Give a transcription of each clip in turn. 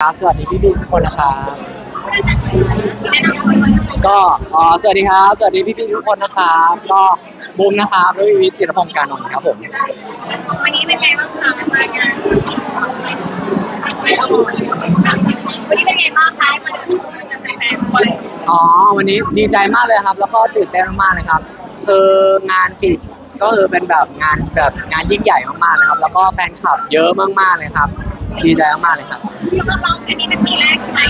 ครับสวัสดีพี่พี่ๆทุกคนนะครับก็อ๋อสวัสดีครับ สวัสดีพี่พี่ๆทุกคนนะครับก็บูมนะครับแล้ววิวิทย์จิรพงศ์การนนท์ครับผมวันนี้เป็นไงบ้างคะมางานวันนี้เป็นไงบ้างคะได้มาเดินชมกับแฟนๆด้วยอ๋อวันนี้ดีใจมากเลยครับ แล้วก็ตื่นเต้นมากๆเลยครับคืองานฟีดก็คือเป็นแบบงานแบบงานยิ่งใหญ่มากๆเลยครับ แล้วก็แฟนคลับเยอะมากๆเลยครับ ดีใจมากๆเลยครับสำหรับเราอันนี้เป็นปีแรกใช่ไหม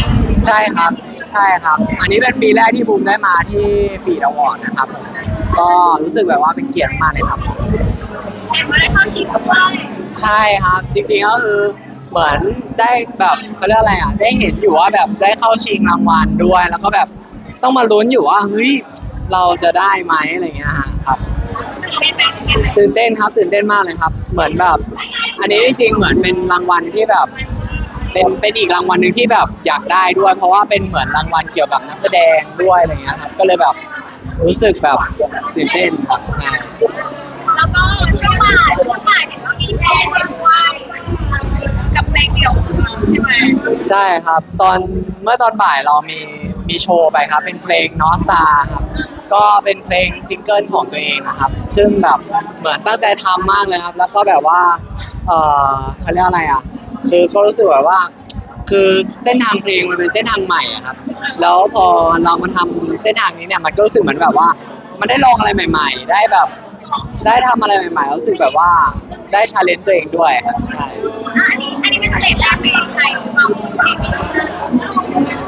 ใช่ครับ ใช่ครับ อันนี้เป็นปีแรกที่บูมได้มาที่ฟีดอวอร์ดนะครับผมก็รู้สึกแบบว่าเป็นเกียรติมากเลยครับเห็นว่าได้เข้าชิงด้วยใช่ครับ จริงๆก็คือเหมือนได้แบบเขาเรียกอะไรอะ ได้เห็นอยู่ว่าแบบได้เข้าชิงรางวัลด้วย แล้วก็แบบต้องมาลุ้นอยู่ว่าเฮ้ยเราจะได้ไหมอะไรเงี้ยฮะครับ ตื่นเต้นไหมตื่นเต้นไหมตื่นเต้นครับตื่นเต้นมากเลยครับ เหมือนแบบ อันนี้จริงๆเหมือนเป็นรางวัลที่แบบ เป็นเป็นอีกรางวัลหนึ่งที่แบบอยากได้ด้วย เพราะว่าเป็นเหมือนรางวัลเกี่ยวกับนักแสดงด้วยอะไรเงี้ยครับก็เลยแบบรู้สึกแบบตื่นเต้นครับใช่แล้วก็ช่วงบ่ายช่วงบ่ายเห็นว่ามีแชร์ด้วยกับเพลงเดี่ยวของเราใช่ไหมใช่ครับ ตอนเมื่อตอนบ่ายเรามีมีโชว์ไปครับ เป็นเพลง n o s t a r ครับก็เป็นเพลงซิงเกิลของตัวเองนะครับ ซึ่งแบบเหมือนตั้งใจทำมากเลยครับ แล้วก็แบบว่า เออเขาเรียกอะไรอะ คือก็รู้สึกแบบว่า คือเส้นทางเพลงมันเป็นเส้นทางใหม่อะครับ แล้วพอเรามาทำเส้นทางนี้เนี่ยมันก็รู้สึกเหมือนแบบว่า มันได้ลองอะไรใหม่ ๆ ได้แบบ ได้ทำอะไรใหม่ๆรู้สึกแบบว่าได้ชาเลนจ์ตัวเองด้วยครับใช่ อะอันนี้อันนี้เป็นสเตจแรกในไทยของเราเพลงนี้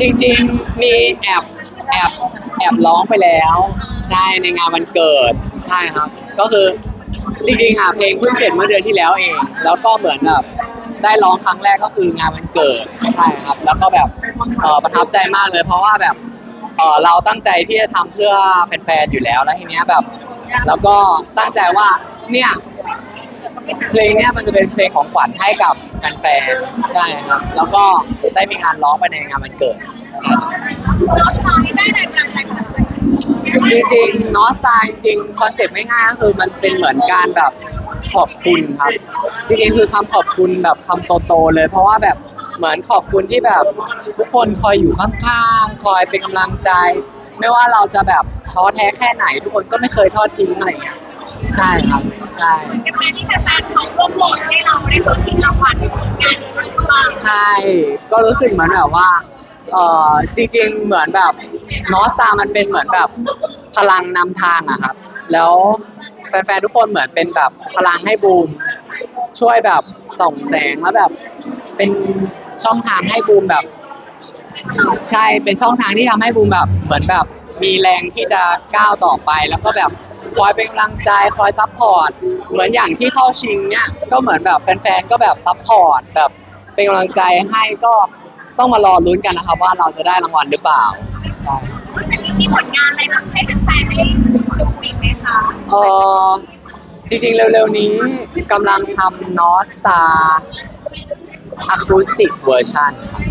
จริงๆ มีแอบแอบแอบร้องไปแล้ว ใช่ในงานวันเกิด ใช่ครับ ก็คือ จริงๆอะเพลงเพิ่งเสร็จเมื่อเดือนที่แล้วเอง แล้วก็เหมือนแบบได้ร้องครั้งแรกก็คืองานวันเกิดใช่ครับ แล้วก็แบบเออประทับใจมากเลย เพราะว่าแบบเออเราตั้งใจที่จะทำเพื่อแฟนๆอยู่แล้วแล้วทีเนี้ยแบบ แล้วก็ตั้งใจว่าเนี่ยเพลงเนี้ยมันจะเป็นเพลงของขวัญให้กับแฟนๆใช่ครับ แล้วก็ได้มีงานร้องไปในงานวันเกิดใช่ครับราสตาร์ที่ได้แรงบันดาลใจมาจากไหน จริงๆนอสตาจริงๆคอนเซ็ปต์ง่ายๆก็คือมันเป็นเหมือนการแบบขอบคุณครับ จริงๆคือคำขอบคุณแบบคำโตๆเลย เพราะว่าแบบเหมือนขอบคุณที่แบบทุกคนคอยอยู่ข้างๆ คอยเป็นกำลังใจ ไม่ว่าเราจะแบบท้อแท้แค่ไหน ทุกคนก็ไม่เคยทอดทิ้งอะไรอย่างเงี้ยใช่ครับใช่เป็นแฟนที่แฟนๆเขาร่วมโหวตให้เราได้เข้าชิงรางวัลงานนี้ด้วยหรือเปล่าใช่ ก็รู้สึกเหมือนแบบว่า เออจริงๆเหมือนแบบนอสตามันเป็นเหมือนแบบพลังนำทางอะครับ แล้วแฟนๆทุกคนเหมือนเป็นแบบพลังให้บูม ช่วยแบบส่องแสงแล้วแบบ เป็นช่องทางให้บูมแบบ ใช่เป็นช่องทางที่ทำให้บูมแบบเหมือนแบบ มีแรงที่จะก้าวต่อไป แล้วก็แบบคอยเป็นกำลังใจคอยซัพพอร์ตเหมือนอย่างที่เข้าชิงเนี่ยก็เหมือนแบบแฟนๆก็แบบซัพพอร์ตแบบเป็นกำลังใจให้ก็ ต้องมารอลุ้นกันนะครับ ว่าเราจะได้รางวัลหรือเปล่าใช่หลังจากนี้มีผลงานอะไรแบบให้แฟนๆได้ดูอีกไหมคะเออจริงๆ เร็วๆ นี้กำลังทำนอสตาอะคูสติกเวอร์ชันครับ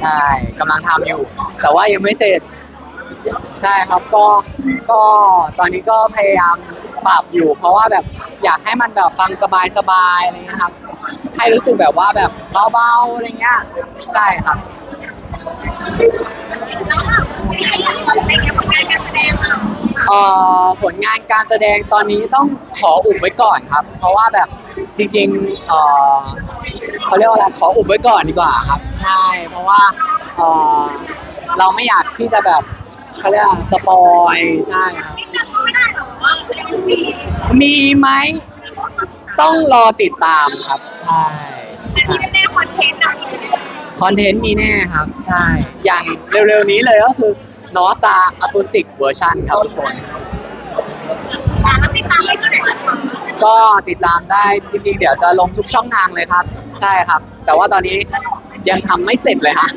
ใช่กำลังทำอยู่ แต่ว่ายังไม่เสร็จ ใช่ครับก็ก็ตอนนี้ก็พยายามปรับอยู่ เพราะว่าแบบอยากให้มันแบบฟังสบายๆอะไรเงี้ยครับ ให้รู้สึกแบบว่าแบบเบาๆอะไรเงี้ยใช่ครับแล้วแบบซีรีส์อะไรเงี้ยผลงานการแสดงเราเอ่อผลงานการแสดงตอนนี้ต้องขออุบไว้ก่อนครับ เพราะว่าแบบจริงๆเอ่อเขาเรียกว่าอะไรขออุบไว้ก่อนดีกว่าครับ ใช่ เพราะว่าเอ่อเราไม่อยากที่จะแบบเขาเรียกว่าสปอยใช่ครับ ไม่ได้ก็ไม่ได้หรอว่าแสดงว่ามี มีไหม ต้องรอติดตามครับ ใช่แต่ที่แน่ๆคอนเทนต์เรามีแน่คอนเทนต์มีแน่ครับ ใช่ อย่างเร็วๆนี้เลยก็คือ n o s t a Acoustic Version ครับทุกคนอะแล้วติดตามได้ที่ไหนคะก็ติดตามได้จริงๆ เดี๋ยวจะลงทุกช่องทางเลยครับ ใช่ครับ แต่ว่าตอนนี้ยังทำไม่เสร็จเลยฮะ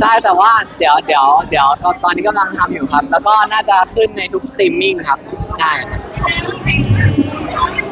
ใช่แต่ว่าเดี๋ยวเดี๋ยวเดี๋ยวก็ตอนนี้กำลังทำอยู่ครับ แล้วก็น่าจะขึ้นในทุกสตรีมมิ่งครับ ใช่ครับ เ